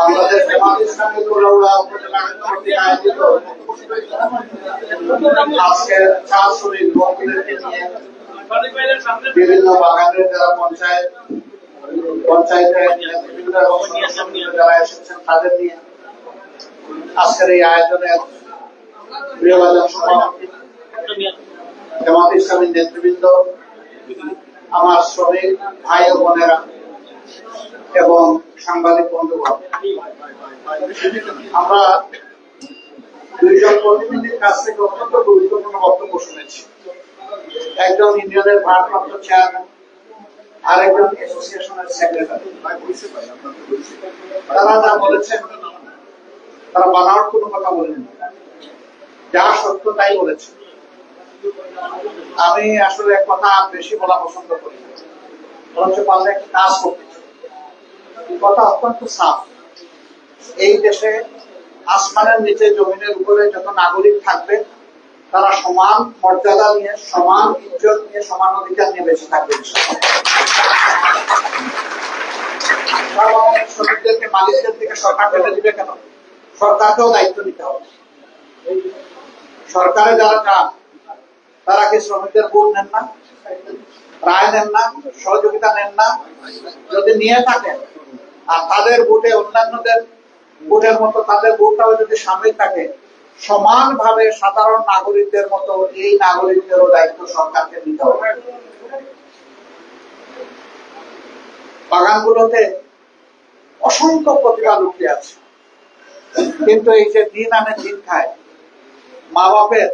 বাংলাদেশ জামাত ইসলামী কুলাউড়া উপজেলা কর্তৃক আয়োজিত আজকে চা শ্রমিক বন্ধুদেরকে নিয়ে বিভিন্ন বাগানের যারা পঞ্চায়েত, পঞ্চায়েতের এসেছেন তাদের নিয়ে আজকের এই নেতৃবৃন্দ, আমার শ্রমিক, ভাই ও বোনেরা এবং সাংবাদিক বন্ধুগণ। আমরা দুইজন প্রতিনিধির কাছ থেকে অত্যন্ত গুরুত্বপূর্ণ বক্তব্য শুনেছি। একজন ইউনিয়নের ভারপ্রাপ্ত চেয়ারম্যান আরেকজন অ্যাসোসিয়েশনের সেক্রেটারি তারা যা বলেছেন তারা বানাওয়ার কোনো কথা বলেনি। যা সত্য তাই বলেছে। আমি আসলে এক কথা বেশি বলা পছন্দ করি। বরঞ্চ পারলে একটা কাজ করতে। কথা অত্যন্ত সাফ। এই দেশে আসমানের নিচে জমিনের উপরে যত নাগরিক থাকবে, তারা সমান মর্যাদা নিয়ে, সমান ইজ্জত নিয়ে, সমান অধিকার নিয়ে বেঁচে থাকবে শ্রমিকদেরকে, মালিকদের সরকার দিবে কেন? সরকারকেও দায়িত্ব নিতে হবে। সরকারে যারা যান তারা কি শ্রমিকদের নেন না? রায় নেন না? সহযোগিতা নেন না? যদি নিয়ে থাকেন আর তাদের ভোটে অন্যান্যদের ভোটের মতো তাদের ভোটটাও যদি সামিল থাকে, সমানভাবে সাধারণ নাগরিকদের মতো এই নাগরিকদেরও দায়িত্ব সরকারকে নিতে হবে। বাগানগুলোতে অসংখ্য প্রতিভা লুকিয়ে আছে। কিন্তু এই যে দিন আনে দিন খায় মা বাপের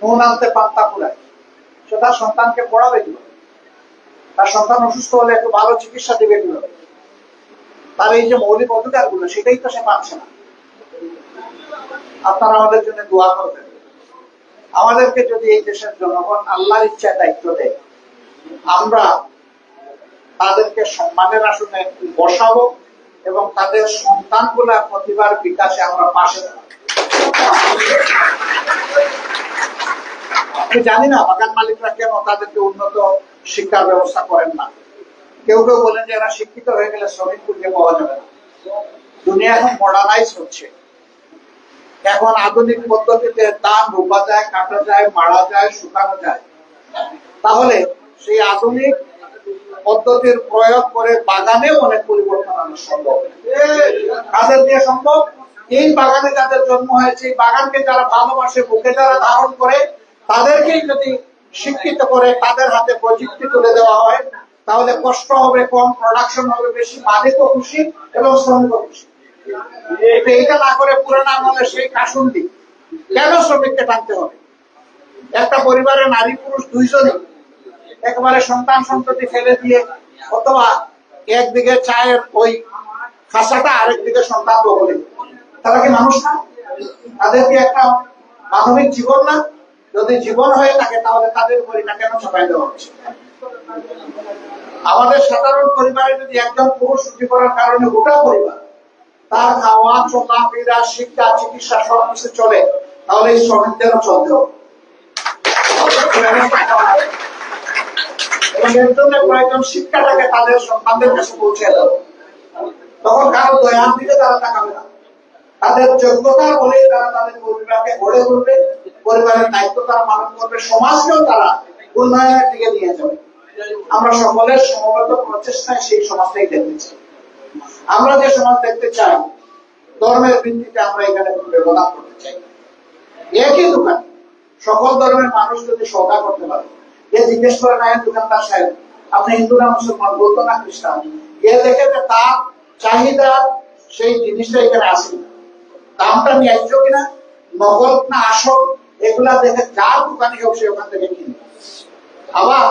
নুন আনতে পান্তা ফুরায়। সে তার সন্তানকে পড়াবে কীভাবে? তার সন্তান অসুস্থ হলে একটু ভালো চিকিৎসা দিবে কীভাবে? তার এই যে মৌলিক অধিকারগুলো সেটাই তো সে পাচ্ছে না। আপনারা আমাদের জন্য দোয়া করবেন। আমাদেরকে যদি এই দেশের জনগণ আল্লাহর ইচ্ছায় দায়িত্ব দেয়, আমরা তাদেরকে সম্মানের আসনে বসাবো এবং তাদের সন্তানগুলার প্রতিভার বিকাশে আমরা পাশে আমি জানি না, বাগান মালিকরা কেন তাদেরকে উন্নত শিক্ষার ব্যবস্থা করেন না। কেউ কেউ বলেন যে এরা শিক্ষিত হয়ে গেলে শ্রমিক খুঁজে পাওয়া যাবে না। দুনিয়া এখন মডার্নাইজ হচ্ছে। এখন আধুনিক পদ্ধতিতে ধান রোপা যায়, কাটা যায়, মারা যায়, শুকানো যায়। তাহলে সেই আধুনিক পদ্ধতির প্রয়োগ করে বাগানেও অনেক পরিবর্তন আনা সম্ভব। কাদের দিয়ে সম্ভব? এই বাগানে যাদের জন্ম হয়েছে, এই বাগানকে যারা ভালোবাসে বুকে যারা ধারণ করে, তাদেরকেই যদি শিক্ষিত করে, তাদের হাতে প্রযুক্তি তুলে দেওয়া হয় তাহলে কষ্ট হবে, কম প্রোডাকশন হবে, বেশি মালিকও খুশি এবং শ্রমিকও খুশি। এইটা না করে পুরানো আমলে সেই কাসুন্দি কেন শ্রমিককে টানতে হবে? একটা পরিবারে নারী পুরুষ দুইজনই একেবারে সন্তান সন্ততি ফেলে দিয়ে অথবা একদিকে চায়ের ওই খাসাটা আরেকদিকে সন্তান বলে তারা কি মানুষ না? তাদেরকে একটা মানবিক জীবন না? যদি জীবন হয়ে থাকে তাহলে তাদের উপর এটা কেন চাপাই দেওয়া হচ্ছে? আমাদের সাধারণ পরিবারে যদি একজন পুরুষ ছুটি করার কারণে গোটা পরিবার তার খাওয়া চলা ফেরা শিক্ষা, চিকিৎসা সব কিছু চলে, তাহলে এই শ্রমিকদেরও চলতে হবে তখন কারও তারা তাদের যোগ্যতা তারা তাদের পরিবারের দায়িত্ব তারা পালন করবে। সমাজকেও তারা উন্নয়নের দিকে নিয়ে যাবে। আমরা সকলের সমবেত প্রচেষ্টায় সেই সমাজটাই দেখতে চাই। আমরা যে সমাজ দেখতে চাই, ধর্মের ভিত্তিতে আমরা এখানে কোনো ব্যবধান করতে চাই একই দোকান, সকল ধর্মের মানুষ যদি সৌদা করতে পারে এ জিজ্ঞেস করে না দোকানদার সাহেব, আপনি হিন্দু না মুসলমান বলতো না খ্রিস্টান? এ দেখে যে তার চাহিদা সেই জিনিসটা এখানে আসে। দামটা ন্যায্য কিনা, নগদ না আসল, এগুলা দেখে যার দোকানে হোক সে ওখান থেকে কিনবে আবার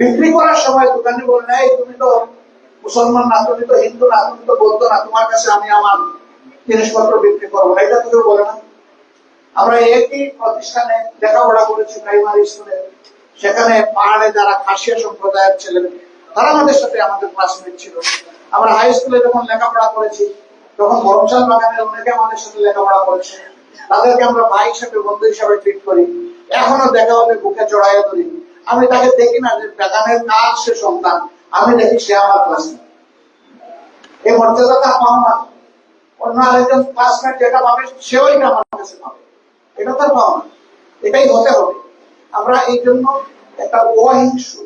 বিক্রি করার সময় দোকানি বলে নাই তুমি তো মুসলমান না, তুমি তো হিন্দু না, তুমি তো বলতো না, তোমার কাছে আমি আমার জিনিসপত্র বিক্রি করব না। এটা তো কেউ বলে না। আমরা একই প্রতিষ্ঠানে লেখাপড়া করেছি প্রাইমারি স্কুলে। সেখানে পাহাড়ে যারা খাসিয়া সম্প্রদায়ের ছেলে তারা আমাদের সাথে আমাদের ক্লাসমেট ছিল। আমরা হাই স্কুলে যখন লেখাপড়া করেছি, তখন মরমচাল বাগানের অনেকে আমাদের সাথে লেখাপড়া করেছে। তাদেরকে আমরা ভাই হিসাবে, বন্ধু হিসাবে ট্রিট করি। এখনও দেখা হলে বুকে জড়াইয়া ধরি। আমি তাকে দেখি না যে বাগানের কাজ সে সন্তান। আমি দেখি সে আমার ক্লাসমেট এই মর্যাদা তার না। অন্য আরেকজন ক্লাসমেট যেটা পাবে, সেও এটা আমার কাছে পাবে। এটা তার পাও না। এটাই হতে হবে। আমরা এই জন্য একটা অহিংসু,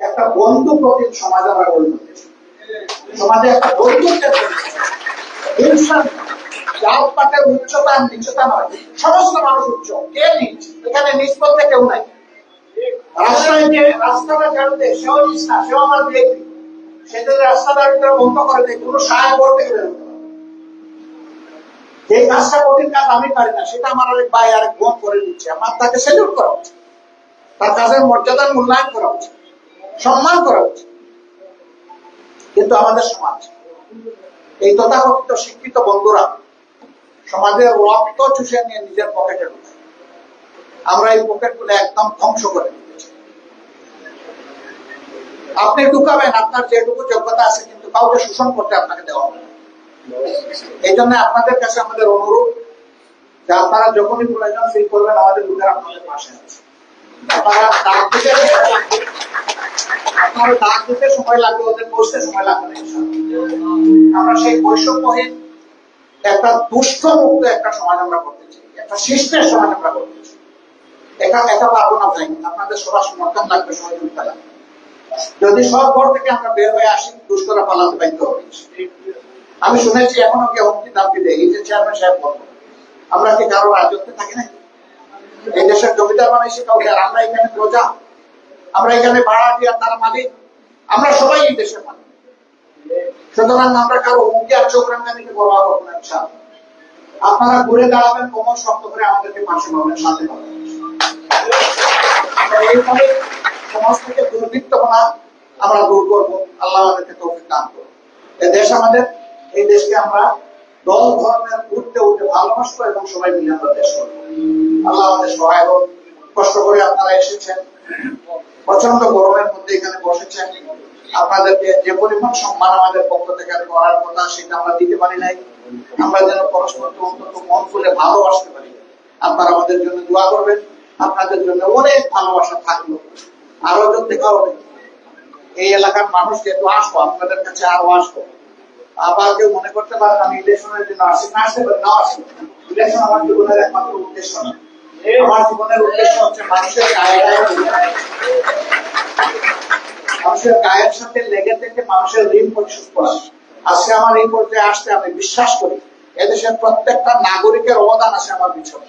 একটা বন্ধু প্রতি সমাজ আমরা গড়ে তুলতেছি সমাজে একটা বন্ধুত্বের। হিংসা জাত পাতের উচ্চতা নিচতা নয়। সমস্ত মানুষ উচ্চ। কে নিচ? এখানে নিচ বলতে কেউ নাই। মর্যাদার মূল্যায়ন করা উচিত। সম্মান করা উচিত। কিন্তু আমাদের সমাজ, এই তথাকথিত শিক্ষিত বন্ধুরা, সমাজের রক্ত চুষে নিয়ে নিজের পকেটে ঢুকায় আমরা এই পকেটগুলো একদম ধ্বংস করে আপনি ঢুকাবেন, আপনার যেটুকু যোগ্যতা আছে কিন্তু কাউকে শোষণ করতে আপনাকে দেওয়া হবে এই জন্য আপনাদের কাছে আমাদের অনুরোধ যে আপনারা যখনই প্রয়োজন ফিল করবেন, আমাদের লোকের আপনাদের পাশে আছে। আপনারা ডাক দিতে সময় লাগবে। ওদের বসতে সময় লাগবে আমরা সেই বৈষম্যহীন, একটা দুষ্ট মুক্ত একটা সমাজ আমরা করতে চাই। একটা শিষ্টের সমাজ আমরা করতে চাই। একা একা পারব না আপনাদের সবার সমর্থন লাগবে সহযোগিতা লাগবে যদি সব ঘর থেকে আমরা বের হয়ে আসি দুষ্টরা পালাতে বাধ্য হবে আমি শুনেছি, এখনও কেউ হুমকি দাবি। দেয় এই যে চেয়ারম্যান সাহেব বলব আমরা কি কারও রাজত্বে থাকি না এই দেশের জমিদার বানাইছি কাউকে আর আমরা এখানে প্রজা, আমরা এখানে ভাড়া দিয়ে তারা মালিক। আমরা সবাই এই দেশের মালিক। সুতরাং আমরা কারও হুমকি আর চোখ রাঙ্গানিকে হোক না আপনারা ঘুরে দাঁড়াবেন কোমর শক্ত করে আমাদেরকে পাশে পাবেন সাথে পাবেন প্রচণ্ড গরমের মধ্যে এখানে বসেছেন। আপনাদেরকে যে পরিমাণ সম্মান আমাদের পক্ষ থেকে করার কথা সেটা আমরা দিতে পারি নাই। আমরা যেন পরস্পরকে অন্তত মন খুলে ভালোবাসতে পারি। আপনারা আমাদের জন্য দোয়া করবেন। আপনাদের জন্য অনেক ভালোবাসা থাকল। আরও যদি দেখা হবে এই এলাকার মানুষ যেহেতু আসব, আপনাদের কাছে আরও আসব। আবার কেউ মনে করতে পারেন আমি ইলেকশনের জন্য আসি, না আসতে পারি না আসি। ইলেকশন আমার জীবনের একমাত্র উদ্দেশ্য। না আমার জীবনের উদ্দেশ্য হচ্ছে মানুষের মানুষের গায়ের সাথে লেগে থেকে মানুষের ঋণ পরিশোধ করা। আজকে আমার এই পর্যায়ে আসতে আমি বিশ্বাস করি, এদেশের প্রত্যেকটা নাগরিকের অবদান আছে আমার পিছনে।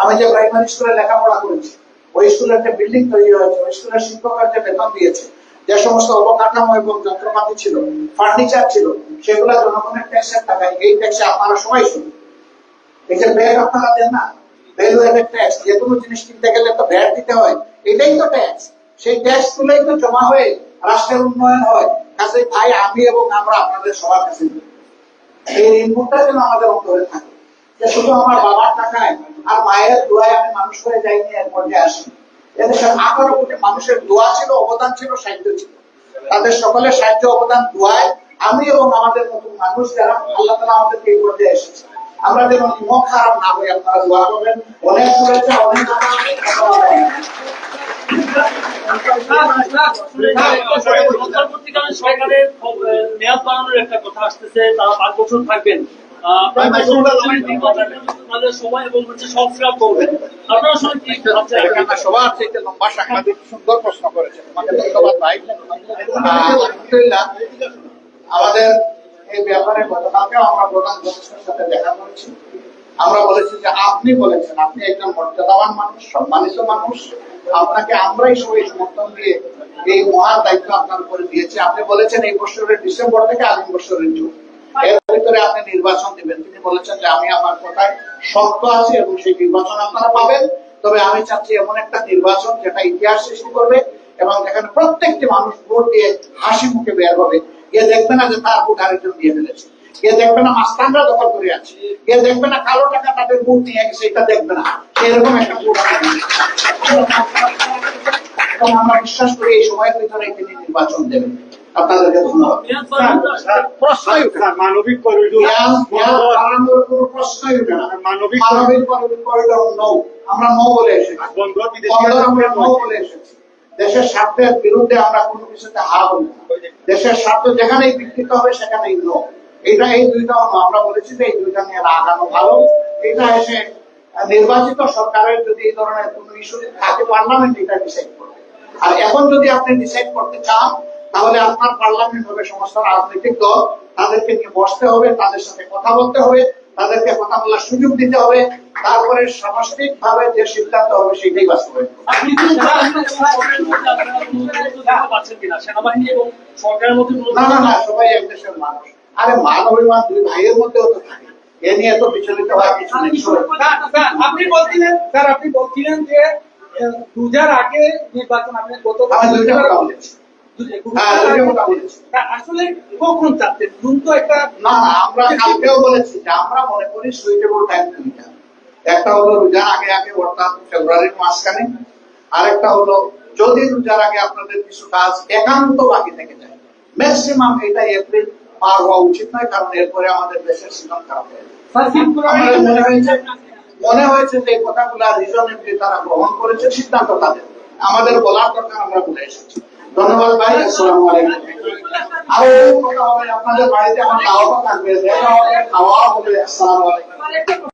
আমি যে প্রাইমারি স্কুলে লেখাপড়া করেছি, ওই স্কুলের যে বিল্ডিং তৈরি হয়েছে, ওই স্কুলের শিক্ষকের বেতন দিয়েছে। যে সমস্ত অবকাঠামো এবং যন্ত্রপাতি ছিল ফার্নিচার ছিল, সেগুলো জনগণের ট্যাক্সের টাকায়। এই ট্যাক্সে আপনারা সবাই শুনুন। আপনারা দেন না। ভ্যালু এডেড ট্যাক্স যে কোনো জিনিস কিনতে গেলে তো ভ্যাট দিতে হয়। এটাই তো ট্যাক্স সেই ট্যাক্স তুলেই তো জমা হয়ে রাষ্ট্রের উন্নয়ন হয়। তাই আমি এবং আমরা আপনাদের সবার কাছে এই যেন আমাদের অন্তরে থাকে। যে শুধু আমার বাবার টাকায় আর মায়ের দোয়ায় আমি মানুষ হয়ে যাইনি, এর পর্যায়ে আসি এদেশের আঠারো কোটি মানুষের দোয়া ছিল, অবদান ছিল সাহিত্য ছিল। তাদের সকলের সাহায্য, অবদান, দোয়ায় আমি এবং আমাদের নতুন মানুষ যারা, আল্লাহ তালা আমাদেরকে এই পর্যায়ে এসেছে। আমরা যেন মন খারাপ না হই আপনারা দোয়া করবেন। অনেক শুভেচ্ছা, অনেক সরকারের মেয়াদ বাড়ানোর একটা কথা আসতেছে, তারা পাঁচ বছর থাকবেন। আহ, প্রায় পাঁচ বছর সময় নির্বাচনের জন্য তাদের সময় এবং হচ্ছে সংস্কার করবেন আপনারা সবাই কি ভাবছেন? আপনারা সবার থেকে লম্বা সাংবাদিক সুন্দর প্রশ্ন করেছেন। ধন্যবাদ ভাই। আলহামদুলিল্লাহ আমাদের এই ব্যাপারে আমরা প্রধান সাথে দেখা করেছি। আমরা বলেছি যে আপনি বলেছেন আপনি একজন মর্যাদাবান মানুষ সম্মানিত মানুষ। আপনাকে আমরাই সবাই সমর্থন দিয়ে এই মহান দায়িত্ব আপনার উপরে দিয়েছি। আপনি বলেছেন এই বছরের ডিসেম্বর থেকে আগামী বছরের জুন। এর ভিতরে আপনি নির্বাচন দিবেন। তিনি বলেছেন যে আমি আমার কথায় শক্ত আছি এবং সেই নির্বাচন আপনারা পাবেন। তবে আমি চাচ্ছি এমন একটা নির্বাচন যেটা ইতিহাস সৃষ্টি করবে এবং যেখানে প্রত্যেকটি মানুষ ভোট দিয়ে হাসি মুখে বের হবে। কে দেখবে না যে তার ভোট আরেকজন দিয়ে ফেলেছে। কে দেখবে না মাস্তানরা দখল করে আছে। কে দেখবে না কালো টাকা তাদের ভোট নিয়ে গেছে এটা দেখবে না। এরকম একটা ভোট আমরা বিশ্বাস করি এই সময়ের ভিতরে তিনি নির্বাচন দেবেন। আপনাদেরকে ধন্যবাদ। মেয়াদ বাড়ানোর আসলে- প্রশ্নই উঠে মানবিক করিডোর জ্ঞান জ্ঞান বাড়ানোর কোনো প্রশ্নই উঠে না। মানবিক মানবিক করিডোর নৌ। আমরা নৌ বলে এসেছি। বন্ধ বিদেশি আমরা নৌ বলে এসেছি। দেশের স্বার্থের বিরুদ্ধে আমরা কোনো কিছুতে হা বলি না। দেশের স্বার্থ যেখানেই বিকৃত হবে সেখানেই নো। এটা এই দুইটা অন্য। আমরা বলেছি যে এই দুইটা নিয়ে আগানো ভালো। এটা এসে নির্বাচিত সরকারের যদি এই ধরনের কোন ইস্যু থাকে পার্লামেন্ট এটা ডিসাইড করবে। আর এখন যদি আপনি ডিসাইড করতে চান তাহলে আপনার পার্লামেন্ট হবে সমস্ত রাজনৈতিক দল। তাদেরকে নিয়ে বসতে হবে তাদের সাথে কথা বলতে হবে তাদেরকে কথা বলার সুযোগ দিতে হবে। তারপরে সামষ্টিক ভাবে যে সিদ্ধান্ত হবে সেটাই বাস্তবায়ন মধ্যে মধ্যে না না না সবাই এক দেশের মানুষ। আরে মান অভিমান দুই ভাইয়ের মধ্যেও তো থাকে। এ নিয়ে তো বিচলিত হওয়ার কিছু নেই। আপনি বলছিলেন স্যার আপনি বলছিলেন যে দুজার আগে নির্বাচন আপনি গত দুইটা কথা বলেছি। হ্যাঁ দুইটা কথা বলেছি। আসলে কখন চাচ্ছেন জুন তো একটা না না আমরা কালকেও বলেছি যে আমরা মনে করি সুইটেবল টাইম দুইটা একটা হলো রোজার আগে আগে অর্থাৎ ফেব্রুয়ারির মাঝখানে আরেকটা হলো যদি রোজার আগে আপনাদের কিছু কাজ একান্ত বাকি থেকে যায় ম্যাক্সিমাম এটা এপ্রিল পার হওয়া উচিত নয় কারণ এরপরে আমাদের দেশের সিজন খারাপ হয়ে মনে হয়েছে। মনে হয়েছে যে কথাগুলা রিজনেবলি তারা গ্রহণ করেছে সিদ্ধান্ত তাদের। আমাদের বলার দরকার আমরা বলে এসেছি। ধন্যবাদ ভাই, আসসালামু আলাইকুম। আরও কথা হবে, আপনাদের বাড়িতে আমার দাওয়াতও থাকবে, দেখা হবে, খাওয়া হবে, আসসালামু